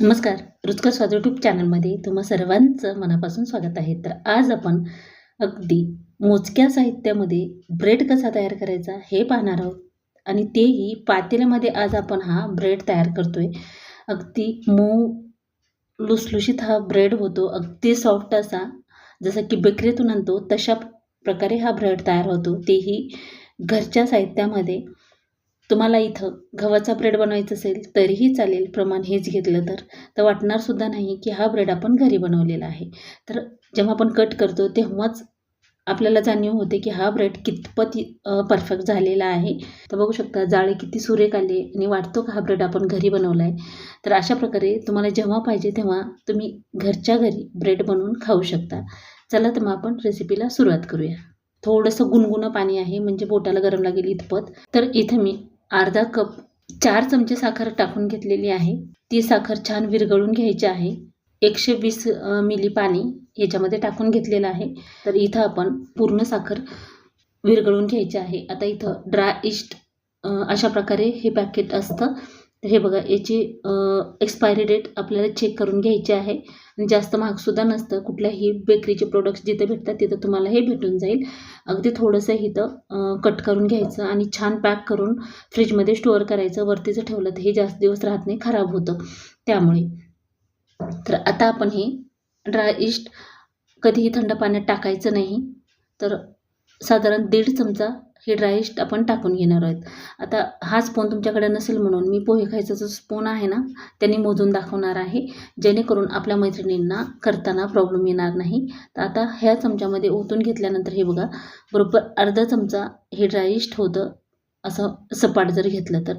नमस्कार रुचकर स्वाद यूट्यूब चॅनलमध्ये तुम्हा सर्वांचं मनापासून स्वागत आहे. तर आज आपण अगदी मोजक्या साहित्यामध्ये ब्रेड कसा तयार करायचा हे पाहणार आहोत. आणि तेही पातेल्यामध्ये आज आपण हा ब्रेड तयार करतोय. अगदी मऊ लुसलुशीत हा ब्रेड होतो. अगदी सॉफ्ट असा. जसं की बेकरीतून आणतो तशा प्रकारे हा ब्रेड तयार होतो. तेही घरच्या साहित्यामध्ये. तुम्हाला इथं गव्हाचा ब्रेड बनवायचा असेल तरीही चालेल प्रमाण हेच घेतलं तर. तर वाटणारसुद्धा नाही की हा ब्रेड आपण घरी बनवलेला आहे. तर जेव्हा आपण कट करतो तेव्हाच आपल्याला जाणीव होते की हा ब्रेड कितपत परफेक्ट झालेला आहे. तर बघू शकता जाळे किती सुरेख आले आणि वाटतो का हा ब्रेड आपण घरी बनवला आहे तर अशा प्रकारे तुम्हाला जेव्हा पाहिजे तेव्हा तुम्ही घरच्या घरी ब्रेड बनवून खाऊ शकता. चला तर मग आपण रेसिपीला सुरुवात करूया. थोडंसं गुणगुणं पाणी आहे म्हणजे बोटाला गरम लागेल इतपत. तर इथं मी अर्धा कप चार चमचे साखर टाकून घेतलेली आहे. ती साखर छान विरघळून घ्यायची आहे. एकशे वीस मिली पाणी याच्यामध्ये टाकून घेतलेलं आहे. तर इथं आपण पूर्ण साखर विरघळून घ्यायची आहे. आता इथं ड्राय इस्ट अशा प्रकारे हे पॅकेट असतं. तर हे बघा याची एक्सपायरी डेट आपल्याला चेक करून घ्यायची आहे. आणि जास्त महागसुद्धा नसतं. कुठल्याही बेकरीचे प्रोडक्ट्स जिथं भेटतात तिथं तुम्हाला हे भेटून जाईल. अगदी थोडंसं इथं कट करून घ्यायचं आणि छान पॅक करून फ्रीजमध्ये स्टोअर करायचं. वरतीचं ठेवलं तर हे जास्त दिवस राहत नाही खराब होतं. त्यामुळे. तर आता आपण हे ड्राय इस्ट कधीही थंड पाण्यात टाकायचं नाही. तर साधारण दीड चमचा हे ड्राय इस्ट आपण टाकून घेणार आहोत. आता हा स्पून तुमच्याकडे नसेल म्हणून मी पोहे खायचा जो स्पून आहे ना त्यांनी मोजून दाखवणार आहे. जेणेकरून आपल्या मैत्रिणींना करताना प्रॉब्लेम येणार नाही. तर आता ह्या चमच्यामध्ये ओतून घेतल्यानंतर हे बघा बरोबर अर्धा चमचा हे ड्राय इस्ट होतं असं सपाट जर घेतलं तर.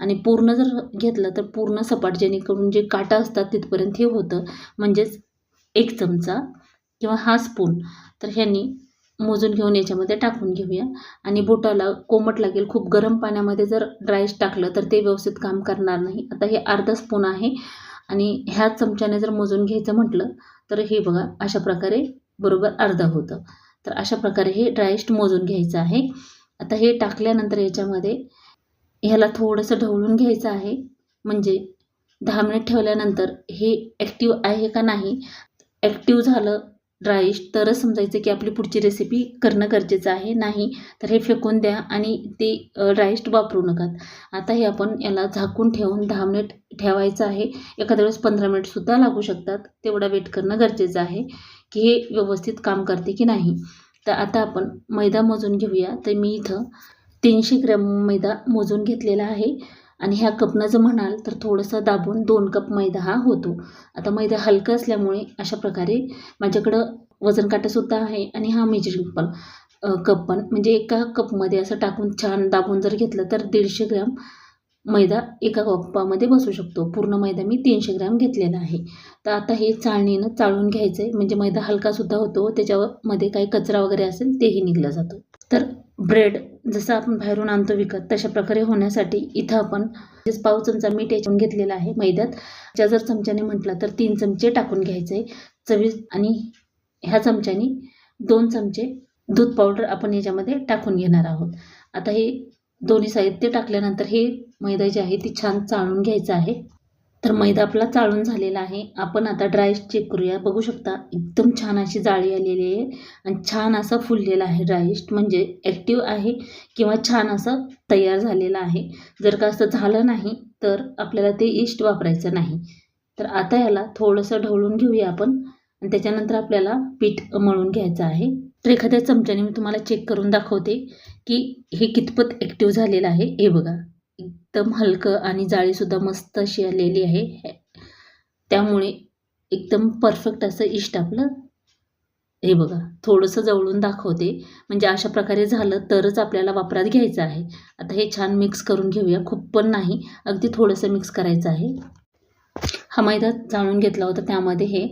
आणि पूर्ण जर घेतलं तर पूर्ण सपाट जेणेकरून जे काटा असतात तिथपर्यंत हे होतं. म्हणजेच एक चमचा किंवा हा स्पून तर ह्यांनी मोजून घेऊन याच्यामध्ये टाकून घेऊया. आणि बोटाला कोमट लागेल खूप गरम पाण्यामध्ये जर ड्रायश टाकलं तर ते व्यवस्थित काम करणार नाही. आता हे अर्धा स्पून आहे आणि ह्या चमच्याने जर मोजून घ्यायचं म्हटलं तर हे बघा अशा प्रकारे बरोबर अर्धा होतं. तर अशा प्रकारे हे ड्रायस्ट मोजून घ्यायचं आहे. आता हे टाकल्यानंतर याच्यामध्ये ह्याला थोडंसं ढवळून घ्यायचं आहे. म्हणजे दहा मिनिट ठेवल्यानंतर हे ॲक्टिव्ह आहे का नाही? ॲक्टिव्ह झालं ड्राईश तरच समजायचं की आपली पुढची रेसिपी करणं गरजेचं आहे. नाही तर हे फेकून द्या आणि ते ड्राईस्ट वापरू नका. आता हे आपण याला झाकून ठेवून दहा मिनिट ठेवायचं आहे. एखाद्या वेळेस पंधरा मिनिटसुद्धा लागू शकतात. तेवढा वेट करणं गरजेचं आहे की हे व्यवस्थित काम करते की नाही. तर आता आपण मैदा मोजून घेऊया. तर मी इथं तीनशे ग्रॅम मैदा मोजून घेतलेला आहे. आणि ह्या कपनं जर म्हणाल तर थोडंसं दाबून दोन कप मैदा हा होतो. आता मैदा हलका असल्यामुळे अशा प्रकारे माझ्याकडं वजन काटासुद्धा आहे आणि हा मेजरिंग पण कप पण. म्हणजे एका कपमध्ये असं टाकून छान दाबून जर घेतलं तर दीडशे ग्रॅम मैदा एका कपामध्ये बसू शकतो. पूर्ण मैदा मी तीनशे ग्रॅम घेतलेला आहे. तर आता हे चाळणीनं चाळून घ्यायचं आहे म्हणजे मैदा हलकासुद्धा होतो. त्याच्यामध्ये काही कचरा वगैरे असेल तेही निघला जातो. तर ब्रेड जसं आपण बाहेरून आणतो विकत तशा प्रकारे होण्यासाठी इथं आपण म्हणजेच पाव चमचा मीठ याच्यावरून घेतलेला आहे मैद्यात. ज्या जर चमच्याने म्हटलं तर तीन चमचे टाकून घ्यायचे. चवी आणि ह्या चमच्याने दोन चमचे दूध पावडर आपण याच्यामध्ये टाकून घेणार आहोत. आता हे दोन्ही साहित्य टाकल्यानंतर हे मैदा जे आहे ती छान चाळून घ्यायचं आहे. तर मैदा आपला चाळून झालेला आहे. आपण आता ड्राय चेक करूया. बघू शकता एकदम छान अशी जाळी आलेली आहे आणि छान असं फुललेला आहे ड्रायस्ट म्हणजे ॲक्टिव्ह आहे किंवा छान असं तयार झालेलं आहे. जर का असं झालं नाही तर आपल्याला ते इष्ट वापरायचं नाही. तर आता याला थोडंसं ढवळून घेऊया आपण आणि त्याच्यानंतर आपल्याला पीठ मळून घ्यायचं आहे. तर एखाद्या चमच्याने मी तुम्हाला चेक करून दाखवते की हे कितपत ॲक्टिव्ह झालेलं आहे. हे बघा. एकदम हलकं आणि जाळीसुद्धा मस्त अशी आलेली आहे. त्यामुळे एकदम परफेक्ट असं इष्ट आपलं हे बघा थोडंसं जवळून दाखवते. म्हणजे अशा प्रकारे झालं तरच आपल्याला वापरात घ्यायचं आहे. आता हे छान मिक्स करून घेऊया. खूप पण नाही अगदी थोडंसं मिक्स करायचं आहे. हा मैदा जाळून घेतला होता त्यामध्ये हे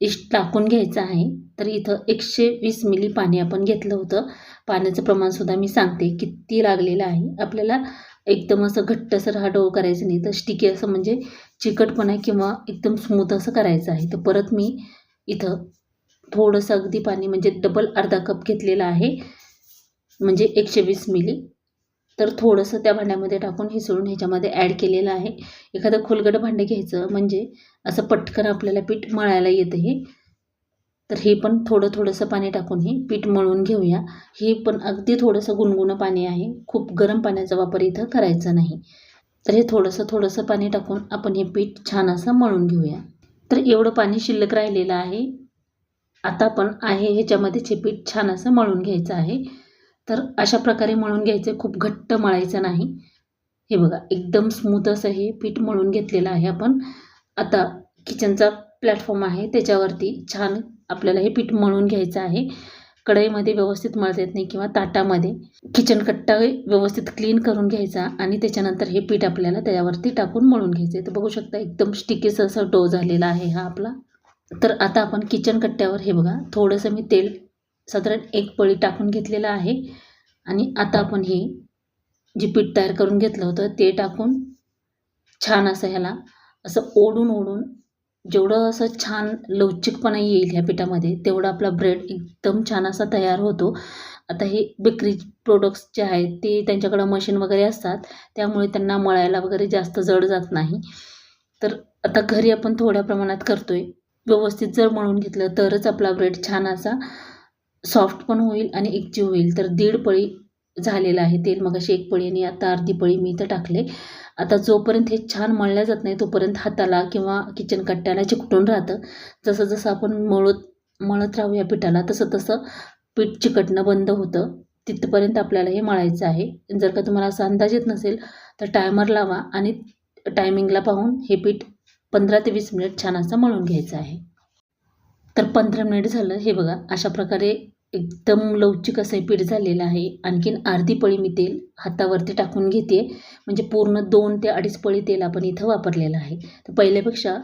इष्ट टाकून घ्यायचं आहे. तर इथं एकशे वीस मिली पाणी आपण घेतलं होतं. पाण्याचं प्रमाणसुद्धा मी सांगते किती लागलेलं आहे. आपल्याला एकदम असं घट्टसर हा डो करायचं नाही तर स्टिकी असं म्हणजे चिकटपणा किंवा एकदम स्मूथ असं करायचं आहे. तर परत मी इथं थोडंसं अगदी पाणी म्हणजे डबल अर्धा कप घेतलेलं आहे म्हणजे एकशे वीस मिली तर थोडंसं त्या भांड्यामध्ये टाकून हिसळून ह्याच्यामध्ये ॲड केलेलं आहे. एखादं खोलगडं भांडं घ्यायचं म्हणजे असं पटकन आपल्याला पीठ मळायला येतं हे तर हे पण थोडं थोडंसं पाणी टाकून हे पीठ मळून घेऊया. हे पण अगदी थोडंसं गुणगुणं पाणी आहे. खूप गरम पाण्याचा वापर इथं करायचा नाही. तर हे थोडंसं थोडंसं पाणी टाकून आपण हे पीठ छान असं मळून घेऊया. तर एवढं पाणी शिल्लक राहिलेलं आहे. आता आपण आहे ह्याच्यामध्ये हे पीठ छान असं मळून घ्यायचं आहे. तर अशा प्रकारे मळून घ्यायचं खूप घट्ट मळायचं नाही. हे बघा एकदम स्मूथ असं हे पीठ मळून घेतलेलं आहे आपण. आता किचनचा प्लॅटफॉर्म आहे त्याच्यावरती छान आपल्याला हे पीठ मळून घ्यायचं आहे. कढईमध्ये व्यवस्थित मळता येत नाही किंवा ताटामध्ये. किचन कट्टा व्यवस्थित क्लीन करून घ्यायचा आणि त्याच्यानंतर हे पीठ आपल्याला त्याच्यावरती टाकून मळून घ्यायचं आहे. तर बघू शकता एकदम स्टिकीस असं डो झालेला आहे हा आपला. तर आता आपण किचन कट्ट्यावर हे बघा थोडंसं मी तेल साधारण एक पळी टाकून घेतलेलं आहे. आणि आता आपण हे जे पीठ तयार करून घेतलं होतं ते टाकून छान असं ह्याला असं ओढून ओढून जेवढं असं छान लवचिकपणा येईल ह्या पिठामध्ये तेवढा आपला ब्रेड एकदम छान असा तयार होतो. आता हे बेकरी प्रोडक्ट्स जे आहेत ते त्यांच्याकडं मशीन वगैरे असतात. त्यामुळे त्यांना मळायला वगैरे जास्त जड जात नाही. तर आता घरी आपण थोड्या प्रमाणात करतो आहे व्यवस्थित जर मळून घेतलं तरच आपला ब्रेड छान असा सॉफ्ट पण होईल आणि एकजीव होईल. तर दीड पळी झालेलं आहे तेल. मग अशी एक पळी आणि आता अर्धी पळी मी इथं टाकले. आता जोपर्यंत हे छान मळल्या जात नाही तोपर्यंत हाताला किंवा किचन कट्ट्याला चिकटून राहतं. जसं जसं आपण मळत मळत राहू या पिठाला तसं तसं पीठ चिकटणं बंद होतं. तिथपर्यंत आपल्याला हे मळायचं आहे. जर का तुम्हाला असा अंदाज येत नसेल तर टायमर लावा आणि टायमिंगला पाहून हे पीठ पंधरा ते वीस मिनिट छान असं मळून घ्यायचं आहे. तर पंधरा मिनिट झालं हे बघा अशा प्रकारे एकदम लवचिक असं हे पीठ झालेलं आहे. आणखीन अर्धी पळी मी तेल हातावरती टाकून घेते. म्हणजे पूर्ण दोन ते अडीच पळी तेल आपण इथं वापरलेलं आहे. तर पहिल्यापेक्षा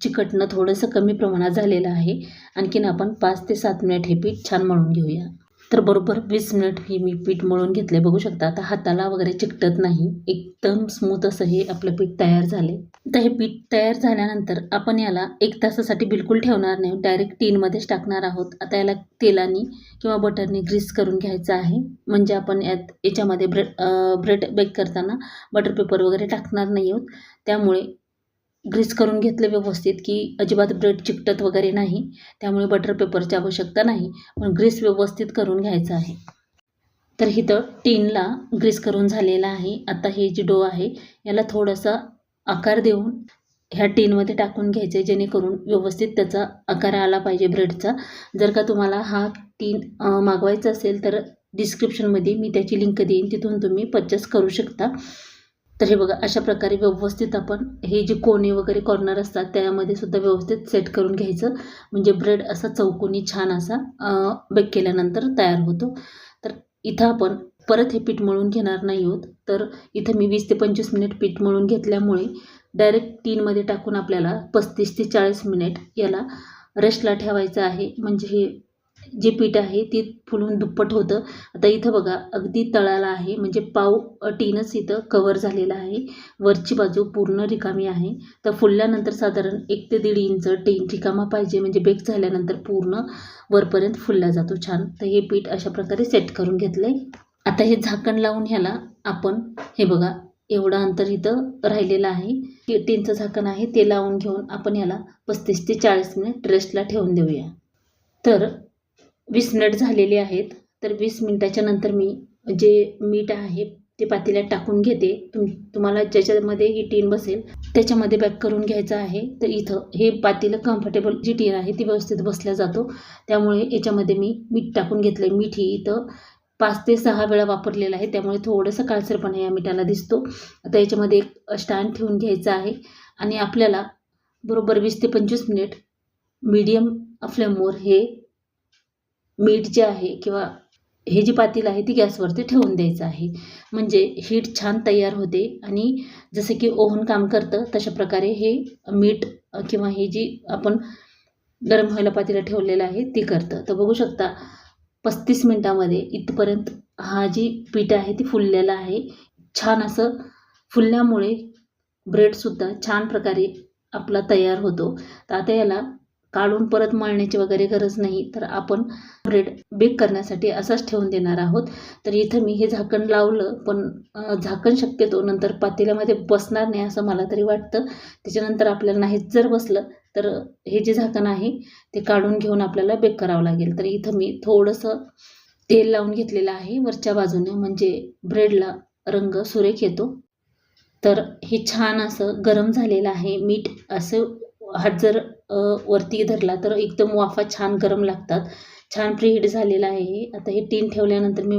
चिकटणं थोडंसं कमी प्रमाणात झालेलं आहे. आणखीन आपण पाच ते सात मिनिट हे पीठ छान मळून घेऊया. तर बरोबर वीस मिनिट हे मी पीठ मळून घेतले बघू शकता आता हाताला वगैरे चिकटत नाही. एकदम स्मूथ असं हे आपलं पीठ तयार झाले तर हे पीठ तयार झाल्यानंतर आपण याला एक तासासाठी बिलकुल ठेवणार नाही. डायरेक्ट टीनमध्येच टाकणार आहोत. आता याला तेलाने किंवा बटरने ग्रीस करून घ्यायचं आहे. म्हणजे आपण यात याच्यामध्ये ब्रेड ब्रेड बेक करताना बटर पेपर वगैरे टाकणार नाही आहोत. त्यामुळे ग्रीस करून घेतलं व्यवस्थित की अजिबात ब्रेड चिकटत वगैरे नाही. त्यामुळे बटर पेपरची आवश्यकता नाही. पण ग्रीस व्यवस्थित करून घ्यायचं आहे. तर इथं टीनला ग्रीस करून झालेला आहे. आता हे जे डो आहे याला थोडासा आकार देऊन ह्या टीनमध्ये टाकून घ्यायचं आहे जेणेकरून व्यवस्थित त्याचा आकार आला पाहिजे ब्रेडचा जर का तुम्हाला हा टीन मागवायचा असेल तर डिस्क्रिप्शनमध्ये मी त्याची लिंक देईन. तिथून तुम्ही पर्चेस करू शकता. तर हे बघा अशा प्रकारे व्यवस्थित आपण हे जे कोणे वगैरे कॉर्नर असतात त्यामध्ये सुद्धा व्यवस्थित सेट करून घ्यायचं. म्हणजे ब्रेड असा चौकोनी छान असा बेक केल्यानंतर तयार होतो. तर इथं आपण परत हे पीठ मळून घेणार नाही आहोत. तर इथं मी वीस ते पंचवीस मिनिट पीठ मळून घेतल्यामुळे डायरेक्ट टीनमध्ये टाकून आपल्याला पस्तीस ते चाळीस मिनिट याला रेस्टला ठेवायचं आहे. म्हणजे हे जे पीठ आहे ते फुलून दुप्पट होतं. आता इथं बघा अगदी तळाला आहे. म्हणजे पाव टीनच इथं कवर झालेलं आहे. वरची बाजू पूर्ण रिकामी आहे. तर फुलल्यानंतर साधारण एक ते दीड इंच टीन रिकामा पाहिजे. म्हणजे बेक झाल्यानंतर पूर्ण वरपर्यंत फुलला जातो छान. तर हे पीठ अशा प्रकारे सेट करून घेतलं आहे आता हे झाकण लावून ह्याला आपण हे बघा एवढं अंतर इथं राहिलेलं आहे. टीनचं झाकण आहे ते लावून घेऊन आपण याला पस्तीस ते चाळीस मिनिट रेस्टला ठेवून देऊया. तर वीस मिनिट झालेले आहेत. तर वीस मिनटाच्या नंतर मी जे मीठ आहे ते पातेल्यात टाकून घेते. तुम तुम्हाला ज्याच्यामध्ये ही टीन बसेल त्याच्यामध्ये पॅक करून घ्यायचं आहे. तर इथं हे पातेलं कम्फर्टेबल जी टीन आहे ती व्यवस्थित बसल्या जातो. त्यामुळे याच्यामध्ये मी मीठ टाकून घेतलं आहे मीठ ही इथं पाच ते सहा वेळा वापरलेलं आहे. त्यामुळे थोडंसं काळसरपणा या मिठाला दिसतो. आता याच्यामध्ये एक स्टँड ठेवून घ्यायचं आहे. आणि आपल्याला बरोबर वीस ते पंचवीस मिनिट मीडियम फ्लेमवर हे मीठ जे आहे किंवा हे जी पातील आहे ती गॅसवरती ठेवून द्यायचं आहे. म्हणजे हीट छान तयार होते आणि जसं की ओव्हन काम करतं तशा प्रकारे हे मीठ किंवा हे जी आपण गरम व्हायला पातीला ठेवलेलं आहे ती करतं. तर बघू शकता पस्तीस मिनटामध्ये इथपर्यंत हा जी पीठ आहे ती फुललेला आहे. छान असं फुलल्यामुळे ब्रेडसुद्धा छान प्रकारे आपला तयार होतो. तर आता याला काढून परत मळण्याची वगैरे गरज नाही तर आपण ब्रेड बेक करण्यासाठी असंच ठेवून देणार आहोत. तर इथं मी हे झाकण लावलं पण झाकण शक्यतो नंतर पातेल्यामध्ये बसणार नाही असं मला तरी वाटतं. त्याच्यानंतर आपल्याला नाहीच जर बसलं तर हे जे झाकण आहे ते काढून घेऊन आपल्याला बेक करावं लागेल. तर इथं मी थोडंसं तेल लावून घेतलेलं आहे वरच्या बाजूने म्हणजे ब्रेडला रंग सुरेख येतो. तर हे छान असं गरम झालेलं आहे. मीठ असं हात जर वरती धरला तर एकदम वाफा छान गरम लागतात. छान प्रीहीट झालेलं आहे. हे आता हे टीन ठेवल्यानंतर मी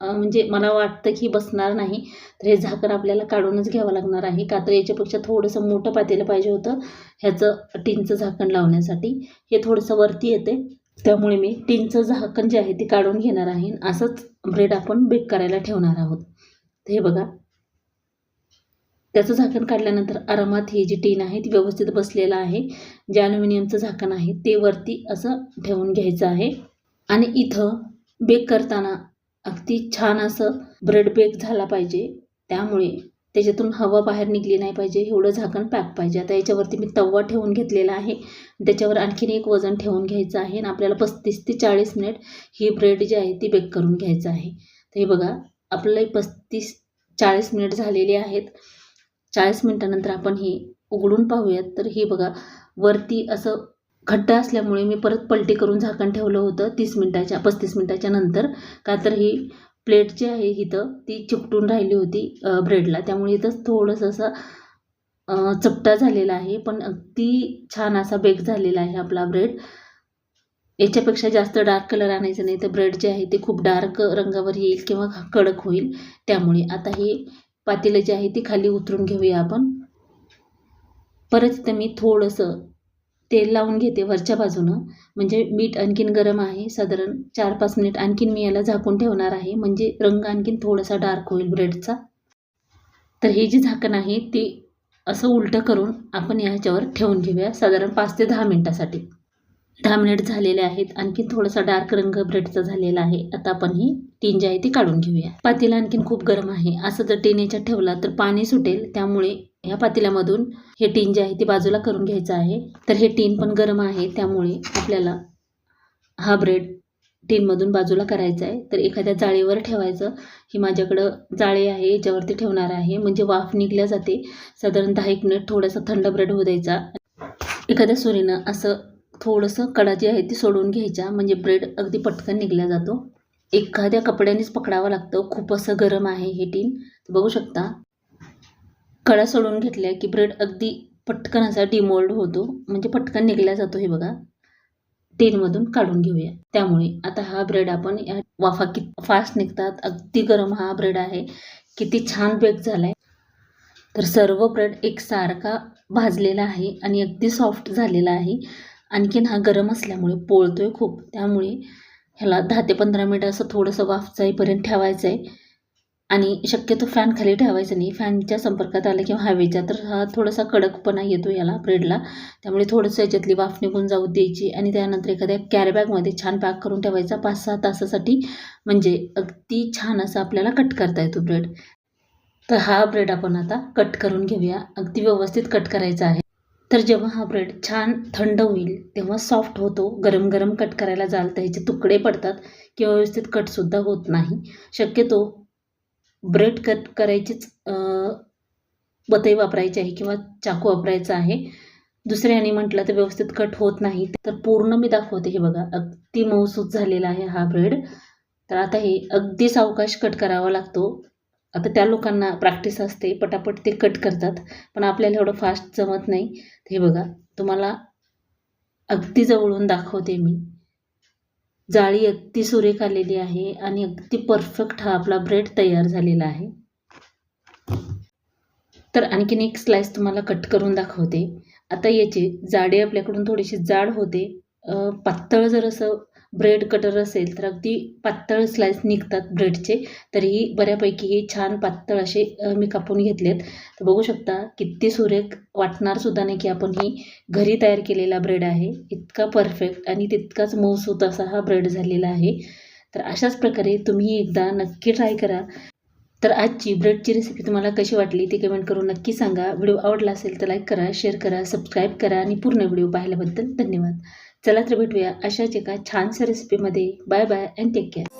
म्हणजे मला वाटतं की बसणार नाही. तर हे झाकण आपल्याला काढूनच घ्यावं लागणार आहे. का तर याच्यापेक्षा थोडंसं मोठं पातेलं पाहिजे होतं ह्याचं टीनचं झाकण लावण्यासाठी. हे थोडंसं वरती येते. त्यामुळे मी टीनचं झाकण जे आहे ते काढून घेणार आहे. असंच ब्रेड आपण बेक करायला ठेवणार आहोत. हे बघा. त्याचं झाकण काढल्यानंतर आरामात ही जी टीन आहे ती व्यवस्थित बसलेलं आहे. जे ॲल्युमिनियमचं झाकण आहे ते वरती असं ठेवून घ्यायचं आहे. आणि इथं बेक करताना अगदी छान असं ब्रेड बेक झाला पाहिजे. त्यामुळे त्याच्यातून हवा बाहेर निघली नाही पाहिजे एवढं झाकण पॅक पाहिजे. आता याच्यावरती मी तवा ठेवून घेतलेला आहे. त्याच्यावर आणखीन एक वजन ठेवून घ्यायचं आहे आणि आपल्याला पस्तीस ते चाळीस मिनिट ही ब्रेड जी आहे ती बेक करून घ्यायचं आहे. तर हे बघा आपलं पस्तीस चाळीस मिनिट झालेली आहेत. चाळीस मिनटानंतर आपण ही उघडून पाहूयात. तर ही बघा वरती असं घट्ट असल्यामुळे मी परत पलटी करून झाकण ठेवलं होतं तीस मिनटाच्या पस्तीस मिनटाच्या नंतर. का तर ही प्लेट जी आहे इथं ती चिकटून राहिली होती ब्रेडला. त्यामुळे इथं थोडंसं असं चपटा झालेला आहे. पण अगदी छान असा बेक झालेला आहे आपला ब्रेड. याच्यापेक्षा जास्त डार्क कलर आणायचं नाही. तर ब्रेड जे आहे ते खूप डार्क रंगावर येईल किंवा कडक होईल. त्यामुळे आता हे पातेलं जे आहे ते खाली उतरून घेऊया आपण. परत इथं मी थोडंसं तेल लावून घेते वरच्या बाजूनं. म्हणजे मीठ आणखीन गरम आहे. साधारण चार पाच मिनिट आणखीन मी याला झाकून ठेवणार आहे. म्हणजे रंग आणखीन थोडासा डार्क होईल ब्रेडचा. तर हे जे झाकण आहे ते असं उलटं करून आपण ह्याच्यावर ठेवून घेऊया साधारण पाच ते दहा मिनटासाठी. दहा मिनिट झालेले आहेत. आणखीन थोडासा डार्क रंग ब्रेडचा झालेला आहे. आता आपण ही टीन जी आहे ती काढून घेऊया. पातेला आणखीन खूप गरम आहे. असं जर टीन याच्यात ठेवला तर पाणी सुटेल. त्यामुळे ह्या पातेल्यामधून हे टीन जे आहे ते बाजूला करून घ्यायचं आहे. तर हे टीन पण गरम आहे. त्यामुळे आपल्याला हा ब्रेड टीनमधून बाजूला करायचा आहे. तर एखाद्या जाळीवर ठेवायचं. ही माझ्याकडं जाळी आहे. याच्यावरती ठेवणार आहे. म्हणजे वाफ निघल्या जाते. साधारण दहा एक मिनिट थोडासा थंड ब्रेड होऊ द्यायचा. एखाद्या सुरीनं असं थोडंसं कडा जी आहे ती सोडून घ्यायच्या. म्हणजे ब्रेड अगदी पटकन निघला जातो. एखाद्या कपड्यानेच पकडावं लागतं. खूप असं गरम आहे हे टीन. बघू शकता. कडा सोडून घेतल्या की ब्रेड अगदी पटकन असा डिमोल्ड होतो. म्हणजे पटकन निघला जातो हे बघा. टीनमधून काढून घेऊया. त्यामुळे आता हा ब्रेड आपण या वाफा किती फास्ट निघतात. अगदी गरम हा ब्रेड आहे. किती छान बेक झाला आहे तर सर्व ब्रेड एकसारखा भाजलेला आहे आणि अगदी सॉफ्ट झालेला आहे. आणखीन हा गरम असल्यामुळे पोळतोय खूप. त्यामुळे ह्याला दहा ते पंधरा मिनटं असं थोडंसं वाफ जाईपर्यंत ठेवायचं आहे आणि शक्यतो फॅन खाली ठेवायचं नाही. फॅनच्या संपर्कात आलं किंवा हवेच्या तर हा थोडासा कडकपणा येतो याला ब्रेडला. त्यामुळे थोडंसं याच्यातली वाफ निघून जाऊ द्यायची. आणि त्यानंतर एखाद्या कॅरीबॅगमध्ये छान पॅक करून ठेवायचा. पाच सहा तासासाठी म्हणजे अगदी छान असं आपल्याला कट करता येतो ब्रेड तर हा ब्रेड आपण आता कट करून घेऊया. अगदी व्यवस्थित कट करायचा आहे. तर जेव्हा हा ब्रेड छान थंड होईल तेव्हा सॉफ्ट होतो गरम गरम कट करायला जाल तर ह्याचे तुकडे पडतात किंवा व्यवस्थित कटसुद्धा होत नाही. शक्यतो ब्रेड कट करायचीच बतई वापरायची आहे किंवा चाकू वापरायचा आहे. दुसऱ्याने म्हटलं तर व्यवस्थित कट होत नाही. तर पूर्ण मी दाखवते हे बघा अगदी मऊसूत झालेला आहे हा ब्रेड तर आता हे अगदी सावकाश कट करावा लागतो. आता त्या लोकांना प्रॅक्टिस असते पटापट ते कट करतात पण आपल्याला एवढं फास्ट जमत नाही. हे बघा तुम्हाला अगदी जवळून दाखवते मी. जाळी अगदी सुरेख आलेली आहे आणि अगदी परफेक्ट हा आपला ब्रेड तयार झालेला आहे. तर आणखीन एक स्लाइस तुम्हाला कट करून दाखवते. आता याची जाडी आपल्याकडून थोडीशी जाड होते. पातळ जर असं ब्रेड कटर असेल तर अगदी पातळ स्लाइस निघतात ब्रेडचे तरीही बऱ्यापैकी हे छान पातळ असे मी कापून घेतलेत. तर बघू शकता किती सुरेख वाटणार सुद्धा नाही की आपण ही घरी तयार केलेला ब्रेड आहे. इतका परफेक्ट आणि तितकाच मऊसूत असा हा ब्रेड झालेला आहे. तर अशाच प्रकारे तुम्ही एकदा नक्की ट्राय करा. तर आजची ब्रेडची रेसिपी तुम्हाला कशी वाटली ती कमेंट करून नक्की सांगा. व्हिडिओ आवडला असेल तर लाईक करा शेअर करा सबस्क्राईब करा आणि पूर्ण व्हिडिओ पाहिल्याबद्दल धन्यवाद. चला तर भेटूया अशाच एका छानशा रेसिपीमध्ये bye bye and take care